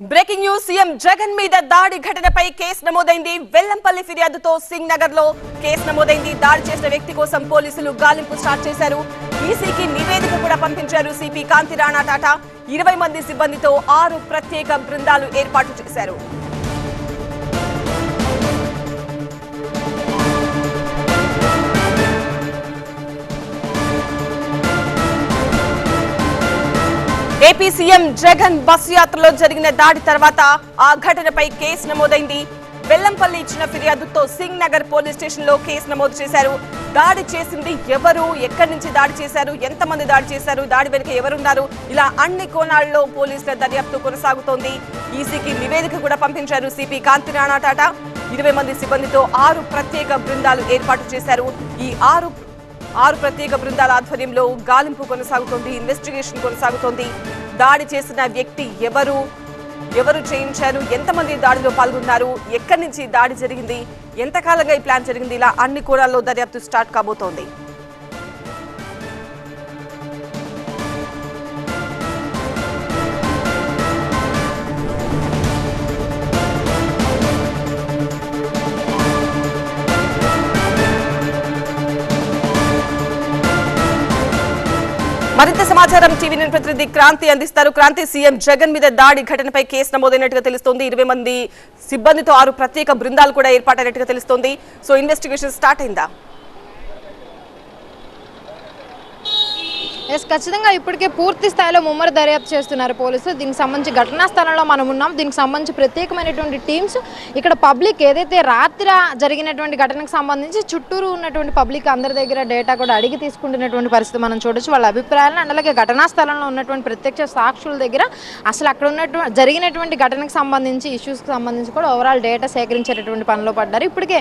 Breaking news CM Jagan మీద దాడి ఘటనపై కేసు నమోదైంది. వెల్లంపల్లి ఫిర్యాదుతో సింగ్ నగర్లో కేసు నమోదైంది. దాడి చేసిన వ్యక్తి కోసం పోలీసులు గాలింపు స్టార్ట్ చేశారు. ఈసీకి నివేదిక కూడా పంపించారు సిపి కాంతి రాణా టాటా. ఇరవై మంది సిబ్బందితో ఆరు ప్రత్యేక బృందాలు ఏర్పాటు చేశారు. ఏపీ సీఎం జగన్ బస్సు యాత్రలో జరిగిన దాడి తర్వాత ఆ ఘటనపై కేసు నమోదైంది. వెల్లంపల్లి ఇచ్చిన ఫిర్యాదుతో సింగ్ నగర్ పోలీస్ స్టేషన్లో కేసు నమోదు చేశారు. దాడి చేసింది ఎవరు? ఎక్కడి నుంచి దాడి చేశారు? ఎంతమంది దాడి చేశారు? దాడి వెనుక ఎవరున్నారు? ఇలా అన్ని కోణాల్లో పోలీసుల దర్యాప్తు కొనసాగుతోంది. ఈసీకి నివేదిక కూడా పంపించారు సిపి కాంతి రాణా టాటా. ఇరవై మంది సిబ్బందితో ఆరు ప్రత్యేక బృందాలు ఏర్పాటు చేశారు. ఈ ఆరు ఆరు ప్రత్యేక బృందాల ఆధ్వర్యంలో గాలింపు కొనసాగుతోంది ఇన్వెస్టిగేషన్ కొనసాగుతోంది. దాడి చేసిన వ్యక్తి ఎవరు? ఎవరు చేయించారు? ఎంతమంది దాడిలో పాల్గొన్నారు? ఎక్కడి నుంచి దాడి జరిగింది? ఎంతకాలంగా ఈ ప్లాన్ జరిగింది? ఇలా అన్ని కోణాల్లో దర్యాప్తు స్టార్ట్ కాబోతోంది. మరింత సమాచారం టీవీ నైన్ ప్రతినిధి క్రాంతి అందిస్తారు. క్రాంతి సీఎం జగన్ మీద దాడి ఘటనపై కేసు నమోదైనట్టుగా తెలుస్తోంది. ఇరవై మంది సిబ్బందితో ఆరు ప్రత్యేక బృందాలు కూడా ఏర్పాటైనట్టుగా తెలుస్తోంది. సో ఇన్వెస్టిగేషన్ స్టార్ట్ అయిందా? ఎస్ ఖచ్చితంగా ఇప్పటికే పూర్తి స్థాయిలో ముమ్మర దర్యాప్తు చేస్తున్నారు పోలీసులు. దీనికి సంబంధించి ఘటనా స్థలంలో మనం ఉన్నాం. దీనికి సంబంధించి ప్రత్యేకమైనటువంటి టీమ్స్. ఇక్కడ పబ్లిక్ ఏదైతే రాత్రి జరిగినటువంటి ఘటనకు సంబంధించి చుట్టూరు ఉన్నటువంటి పబ్లిక్ అందరి దగ్గర డేటా కూడా అడిగి తీసుకుంటున్నటువంటి పరిస్థితి మనం చూడొచ్చు. వాళ్ళ అభిప్రాయాలను అండ్ అలాగే ఘటనా స్థలంలో ఉన్నటువంటి ప్రత్యక్ష సాక్షుల దగ్గర అసలు అక్కడ ఉన్నటువంటి జరిగినటువంటి ఘటనకు సంబంధించి ఇష్యూస్కి సంబంధించి కూడా ఓవరాల్ డేటా సేకరించేటటువంటి పనిలో పడ్డారు. ఇప్పటికే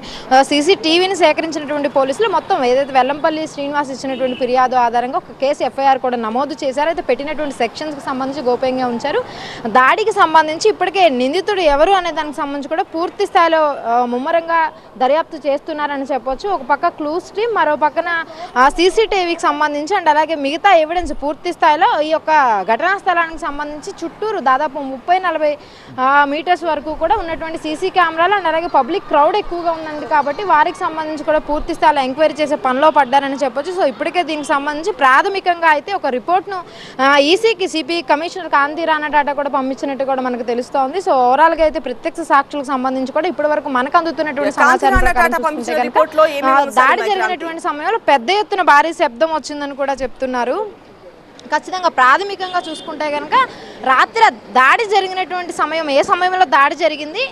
సీసీటీవీని సేకరించినటువంటి పోలీసులు మొత్తం ఏదైతే వెల్లంపల్లి శ్రీనివాస్ ఇచ్చినటువంటి ఫిర్యాదు ఆధారంగా ఒక కేసు ఎఫ్ఐఆర్ కూడా నమోదు చేశారు. అయితే పెట్టినటువంటి సెక్షన్స్కి సంబంధించి గోప్యంగా ఉంచారు. దాడికి సంబంధించి ఇప్పటికే నిందితుడు ఎవరు అనే దానికి సంబంధించి కూడా పూర్తి స్థాయిలో ముమ్మరంగా దర్యాప్తు చేస్తున్నారని చెప్పొచ్చు. ఒక పక్క క్లూస్ టీమ్ మరో పక్కన సీసీటీవీకి సంబంధించి అండ్ అలాగే మిగతా ఎవిడెన్స్ పూర్తి స్థాయిలో ఈ యొక్క ఘటనా స్థలానికి సంబంధించి చుట్టూరు దాదాపు ముప్పై నలభై మీటర్స్ వరకు కూడా ఉన్నటువంటి సీసీ కెమెరాలు అండ్ అలాగే పబ్లిక్ క్రౌడ్ ఎక్కువగా ఉందండి కాబట్టి వారికి సంబంధించి కూడా పూర్తి స్థాయిలో ఎంక్వైరీ చేసే పనిలో పడ్డారని చెప్పొచ్చు. సో ఇప్పటికే దీనికి సంబంధించి ప్రాథమికంగా అయితే ఒక రిపోర్ట్ను ఈసీకి సిపి కమిషనర్ కాంతి రాణా టాటా కూడా పంపించినట్టు కూడా మనకు తెలుస్తోంది సో ఓవరాల్గా అయితే ప్రత్యక్ష సాక్షులకు సంబంధించి కూడా ఇప్పటి వరకు మనకు అందుతున్నటువంటి సమాచారం దాడి? జరిగినటువంటి సమయంలో పెద్ద ఎత్తున భారీ శబ్దం వచ్చిందని కూడా చెప్తున్నారు ఖచ్చితంగా ప్రాథమికంగా చూసుకుంటే కనుక రాత్రి దాడి జరిగినటువంటి సమయం ఏ సమయంలో దాడి జరిగింది?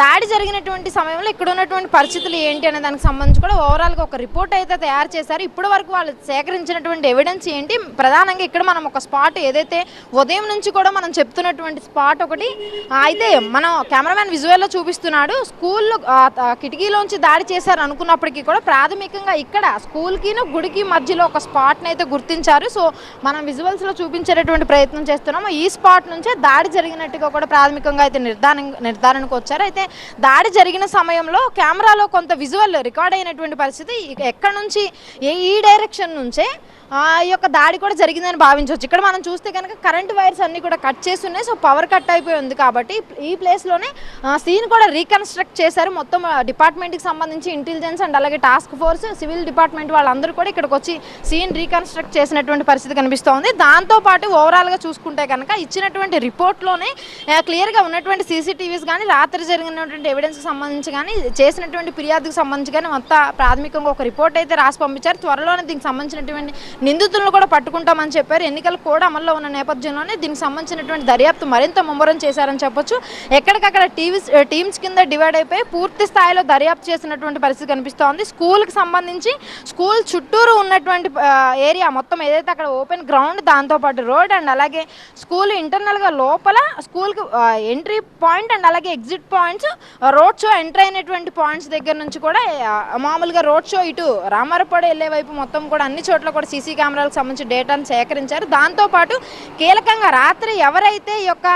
దాడి జరిగినటువంటి సమయంలో ఇక్కడ ఉన్నటువంటి పరిస్థితులు ఏంటి అనే దానికి సంబంధించి కూడా ఓవరాల్గా ఒక రిపోర్ట్ అయితే తయారు చేశారు. ఇప్పటి వరకు వాళ్ళు సేకరించినటువంటి ఎవిడెన్స్ ఏంటి? ప్రధానంగా ఇక్కడ మనం ఒక స్పాట్ ఏదైతే ఉదయం నుంచి కూడా మనం చెప్తున్నటువంటి స్పాట్ ఒకటి అయితే మనం కెమెరామ్యాన్ విజువల్లో చూపిస్తున్నాడు. స్కూల్లో కిటికీలోంచి దాడి చేశారు అనుకున్నప్పటికీ కూడా ప్రాథమికంగా ఇక్కడ స్కూల్కిను గుడికి మధ్యలో ఒక స్పాట్ని అయితే గుర్తించారు. సో మనం విజువల్స్లో చూపించేటటువంటి ప్రయత్నం చేస్తున్నాము. ఈ స్పాట్ నుంచే దాడి జరిగినట్టుగా కూడా ప్రాథమికంగా అయితే నిర్ధారణ నిర్ధారణకు వచ్చారు. అయితే దాడి జరిగిన సమయంలో కెమెరాలో కొంత విజువల్ రికార్డ్ అయినటువంటి పరిస్థితి ఎక్కడ నుంచి ఏ ఈ డైరెక్షన్ నుంచే ఆ ఈ యొక్క దాడి కూడా జరిగిందని భావించవచ్చు. ఇక్కడ మనం చూస్తే కనుక కరెంట్ వైర్స్ అన్ని కూడా కట్ చేసి ఉన్నాయి సో పవర్ కట్ అయిపోయి ఉంది కాబట్టి ఈ ప్లేస్లోనే సీన్ కూడా రీకన్స్ట్రక్ట్ చేశారు. మొత్తం డిపార్ట్మెంట్కి సంబంధించి ఇంటెలిజెన్స్ అండ్ అలాగే టాస్క్ ఫోర్స్ సివిల్ డిపార్ట్మెంట్ వాళ్ళందరూ కూడా ఇక్కడికి వచ్చి సీన్ రీకన్స్ట్రక్ట్ చేసినటువంటి పరిస్థితి కనిపిస్తోంది. దాంతోపాటు ఓవరాల్గా చూసుకుంటే కనుక ఇచ్చిన ఇచ్చినటువంటి రిపోర్ట్లోనే క్లియర్గా ఉన్నటువంటి సీసీటీవీస్ కానీ రాత్రి జరిగినటువంటి ఎవిడెన్స్కి సంబంధించి కానీ చేసినటువంటి ఫిర్యాదుకు సంబంధించి కానీ మొత్తం ప్రాథమికంగా ఒక రిపోర్ట్ అయితే రాసి పంపించారు. త్వరలోనే దీనికి సంబంధించినటువంటి నిందితులను కూడా పట్టుకుంటామని చెప్పారు. ఎన్నికలు కూడా అమల్లో ఉన్న నేపథ్యంలోనే దీనికి సంబంధించినటువంటి దర్యాప్తు మరింత ముమ్మరం చేశారని చెప్పొచ్చు. ఎక్కడికక్కడ టీవీస్ టీమ్స్ కింద డివైడ్ అయిపోయి పూర్తి స్థాయిలో దర్యాప్తు చేసినటువంటి పరిస్థితి కనిపిస్తోంది. స్కూల్కి సంబంధించి స్కూల్ చుట్టూరు ఉన్నటువంటి ఏరియా మొత్తం ఏదైతే అక్కడ ఓపెన్ గ్రౌండ్ దాంతోపాటు రోడ్ అండ్ అలాగే స్కూల్ ఇంటర్ ఇంటర్నల్గా లోపల స్కూల్కి ఎంట్రీ పాయింట్ అండ్ అలాగే exit points road show enter అయినటువంటి పాయింట్స్ దగ్గర నుంచి కూడా మామూలుగా రోడ్ షో ఇటు రామారపాడు వెళ్ళే వైపు మొత్తం కూడా అన్ని చోట్ల కూడా సీసీ కెమెరాలకు సంబంధించి డేటాను సేకరించారు. దాంతోపాటు కీలకంగా రాత్రి ఎవరైతే ఈ యొక్క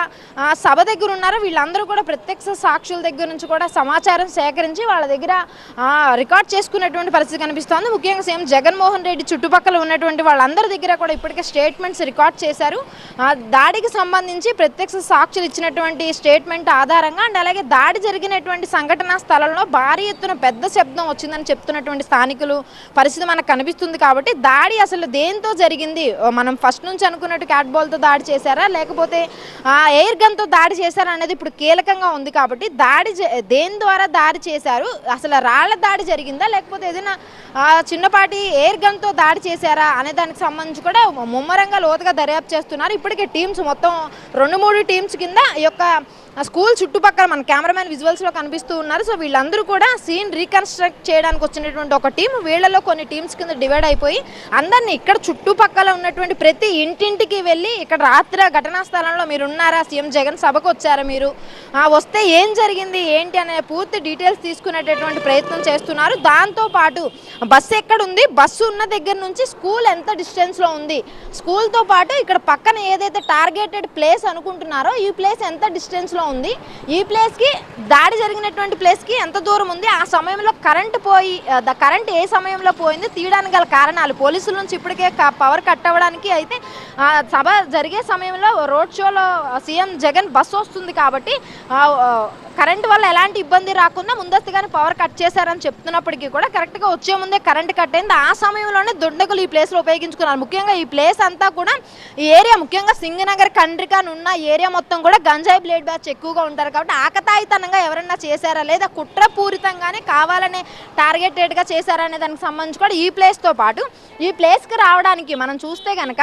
సభ దగ్గర ఉన్నారో వీళ్ళందరూ కూడా ప్రత్యక్ష సాక్షుల దగ్గర నుంచి కూడా సమాచారం సేకరించి వాళ్ళ దగ్గర రికార్డ్ చేసుకునేటువంటి పరిస్థితి కనిపిస్తోంది. ముఖ్యంగా సీఎం జగన్మోహన్ రెడ్డి చుట్టుపక్కల ఉన్నటువంటి వాళ్ళందరి దగ్గర కూడా ఇప్పటికే స్టేట్మెంట్స్ రికార్డ్ చేశారు. దాడికి సంబంధించి ప్రత్యక్ష సాక్షులు ఇచ్చినటువంటి స్టేట్మెంట్ ఆధారంగా అండ్ అలాగే దాడి జరిగినటువంటి సంఘటనా స్థలంలో భారీ ఎత్తున పెద్ద శబ్దం వచ్చిందని చెప్తున్నటువంటి స్థానికులు పరిస్థితి మనకు కనిపిస్తుంది కాబట్టి దాడి అసలు దేంతో జరిగింది? మనం ఫస్ట్ నుంచి అనుకున్నట్టు క్యాట్ బాల్తో దాడి చేశారా? లేకపోతే ఎయిర్ గన్తో దాడి చేశారా అనేది ఇప్పుడు కీలకంగా ఉంది కాబట్టి దాడి దేని ద్వారా దాడి చేశారు? అసలు రాళ్ళ దాడి జరిగిందా? లేకపోతే ఏదైనా చిన్నపాటి ఎయిర్ గన్తో దాడి చేశారా? అనే దానికి సంబంధించి కూడా ముమ్మరంగా లోతుగా దర్యాప్తు చేస్తున్నారు. ఇప్పటికే టీమ్స్ మొత్తం రెండు మూడు టీమ్స్ కింద ఈ యొక్క ఆ స్కూల్ చుట్టుపక్కల మన కెమెరామెన్ విజువల్స్లో కనిపిస్తూ ఉన్నారు. సో వీళ్ళందరూ కూడా సీన్ రీకన్స్ట్రక్ట్ చేయడానికి వచ్చినటువంటి ఒక టీం వీళ్ళలో కొన్ని టీమ్స్ కింద డివైడ్ అయిపోయి అందరినీ ఇక్కడ చుట్టుపక్కల ఉన్నటువంటి ప్రతి ఇంటింటికి వెళ్ళి ఇక్కడ రాత్రి ఘటనా స్థలంలో మీరు ఉన్నారా సీఎం జగన్ సభకు వచ్చారా మీరు? వస్తే ఏం జరిగింది? ఏంటి? అనే పూర్తి డీటెయిల్స్ తీసుకునేటటువంటి ప్రయత్నం చేస్తున్నారు. దాంతో పాటు బస్సు ఎక్కడ ఉంది బస్సు ఉన్న దగ్గర నుంచి స్కూల్ ఎంత డిస్టెన్స్లో ఉంది? స్కూల్తో పాటు ఇక్కడ పక్కన ఏదైతే టార్గెటెడ్ ప్లేస్ అనుకుంటున్నారో ఈ ప్లేస్ ఎంత డిస్టెన్స్లో ఉంది. ఈ ప్లేస్కి దాడి జరిగినటువంటి ప్లేస్కి ఎంత దూరం ఉంది? ఆ సమయంలో కరెంట్ పోయి ద కరెంట్ ఏ సమయంలో పోయింది? తీయడానికి గల కారణాలు. పోలీసుల నుంచి ఇప్పటికే పవర్ కట్ అవ్వడానికి అయితే సభ జరిగే సమయంలో రోడ్ షోలో సీఎం జగన్ బస్సు వస్తుంది కాబట్టి కరెంట్ వల్ల ఎలాంటి ఇబ్బంది రాకుండా ముందస్తుగానే పవర్ కట్ చేశారని చెప్తున్నప్పటికీ కూడా కరెక్ట్గా వచ్చే ముందే కరెంట్ కట్ అయింది. ఆ సమయంలోనే దుండగులు ఈ ప్లేస్లో ఉపయోగించుకున్నారు. ముఖ్యంగా ఈ ప్లేస్ అంతా కూడా ఈ ఏరియా ముఖ్యంగా సింగనగర్ కండ్రికాన్ ఉన్న ఏరియా మొత్తం కూడా గంజాయి బ్లేడ్ బ్యాచ్ ఎక్కువగా ఉంటారు కాబట్టి ఆకతాయితనంగా ఎవరన్నా చేశారా? లేదా కుట్రపూరితంగానే కావాలనే టార్గెటెడ్గా చేశారా? అనే దానికి సంబంధించి కూడా ఈ ప్లేస్తో పాటు ఈ ప్లేస్కి రావడానికి మనం చూస్తే కనుక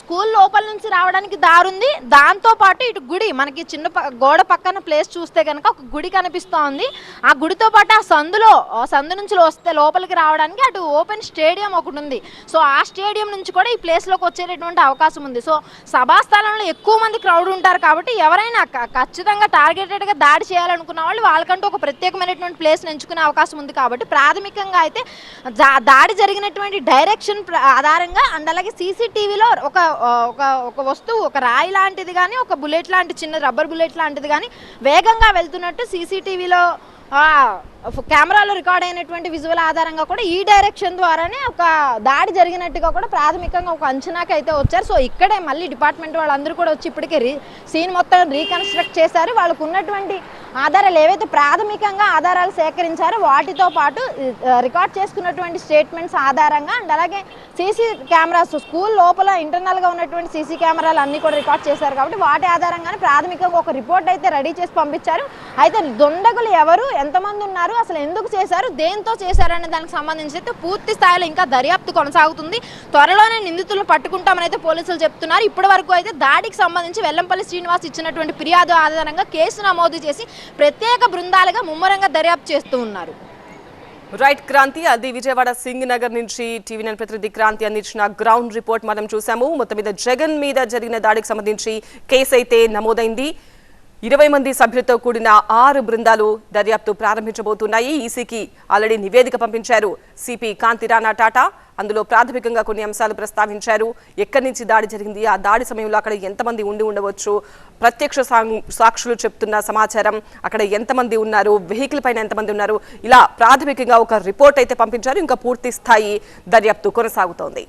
స్కూల్ లోపల నుంచి రావడానికి దారుంది. దాంతో పాటు ఇటు గుడి మనకి చిన్న గోడ పక్కన ప్లేస్ చూస్తే కనుక ఒక గుడి కనిపిస్తూ ఉంది ఆ గుడితో పాటు ఆ సందులో సందు నుంచి వస్తే లోపలికి రావడానికి అటు ఓపెన్ స్టేడియం ఒకటి ఉంది. సో ఆ స్టేడియం నుంచి కూడా ఈ ప్లేస్లోకి వచ్చేటటువంటి అవకాశం ఉంది. సో సభా స్థలంలో ఎక్కువ మంది క్రౌడ్ ఉంటారు కాబట్టి ఎవరైనా ఖచ్చితంగా టార్గెటెడ్గా దాడి చేయాలనుకున్న వాళ్ళు వాళ్ళకంటూ ఒక ప్రత్యేకమైనటువంటి ప్లేస్ ఎంచుకునే అవకాశం ఉంది కాబట్టి ప్రాథమికంగా అయితే దాడి జరిగినటువంటి డైరెక్షన్ ఆధారంగా అండ్ అలాగే సీసీటీవీలో ఒక ఒక ఒక వస్తువు ఒక రాయి లాంటిది కానీ ఒక బుల్లెట్ లాంటి చిన్న రబ్బర్ బుల్లెట్ లాంటిది కానీ వేగంగా వెళ్తున్నట్టు సీసీటీవీలో కెమెరాలో రికార్డ్ అయినటువంటి విజువల్ ఆధారంగా కూడా ఈ డైరెక్షన్ ద్వారానే ఒక దాడి జరిగినట్టుగా కూడా ప్రాథమికంగా ఒక అంచనాకి అయితే వచ్చారు. సో ఇక్కడే మళ్ళీ డిపార్ట్మెంట్ వాళ్ళందరూ కూడా వచ్చి ఇప్పటికే రీ సీన్ మొత్తం రీకన్స్ట్రక్ట్ చేశారు. వాళ్ళకు ఉన్నటువంటి ఆధారాలు ఏవైతే ప్రాథమికంగా ఆధారాలు సేకరించారో వాటితో పాటు రికార్డ్ చేసుకున్నటువంటి స్టేట్మెంట్స్ ఆధారంగా అండ్ అలాగే సీసీ కెమెరాస్ స్కూల్ లోపల ఇంటర్నల్గా ఉన్నటువంటి సీసీ కెమెరాలు అన్నీ కూడా రికార్డ్ చేశారు కాబట్టి వాటి ఆధారంగానే ప్రాథమికంగా ఒక రిపోర్ట్ అయితే రెడీ చేసి పంపించారు. అయితే దుండగులు ఎవరు? ఎంతమంది ఉన్నారు? అసలు ఎందుకు చేశారు దేంతో చేశారు అనే దానికి సంబంధించి అయితే పూర్తి స్థాయిలో ఇంకా దర్యాప్తు కొనసాగుతుంది. త్వరలోనే నిందితులను పట్టుకుంటామని అయితే పోలీసులు చెప్తున్నారు. ఇప్పటి వరకు అయితే దాడికి సంబంధించి వెల్లంపల్లి శ్రీనివాస్ ఇచ్చినటువంటి ఫిర్యాదు ఆధారంగా కేసు నమోదు చేసి ప్రత్యేక బృందాలుగా ముమ్మరంగా దర్యాప్తు చేస్తూ ఉన్నారు. రైట్ క్రాంతి. అది విజయవాడ సింగ్ నగర్ నుంచి టీవీ నైన్ ప్రతినిధి క్రాంతి అందించిన గ్రౌండ్ రిపోర్ట్ మనం చూసాము మొత్తం మీద జగన్ మీద జరిగిన దాడికి సంబంధించి కేసు అయితే నమోదైంది. ఇరవై మంది సభ్యులతో కూడిన ఆరు బృందాలు దర్యాప్తు ప్రారంభించబోతున్నాయి. ఈసీకి ఆల్రెడీ నివేదిక పంపించారు సిపి కాంతి రాణా టాటా. అందులో ప్రాథమికంగా కొన్ని అంశాలు ప్రస్తావించారు. ఎక్కడి నుంచి దాడి జరిగింది? ఆ దాడి సమయంలో అక్కడ ఎంతమంది ఉండి ఉండవచ్చు? ప్రత్యక్ష సాం- సాక్షులు చెప్తున్న సమాచారం అక్కడ ఎంతమంది ఉన్నారు? వెహికల్ పైన ఎంతమంది ఉన్నారు? ఇలా ప్రాథమికంగా ఒక రిపోర్ట్ అయితే పంపించారు. ఇంకా పూర్తి స్థాయి దర్యాప్తు కొనసాగుతోంది.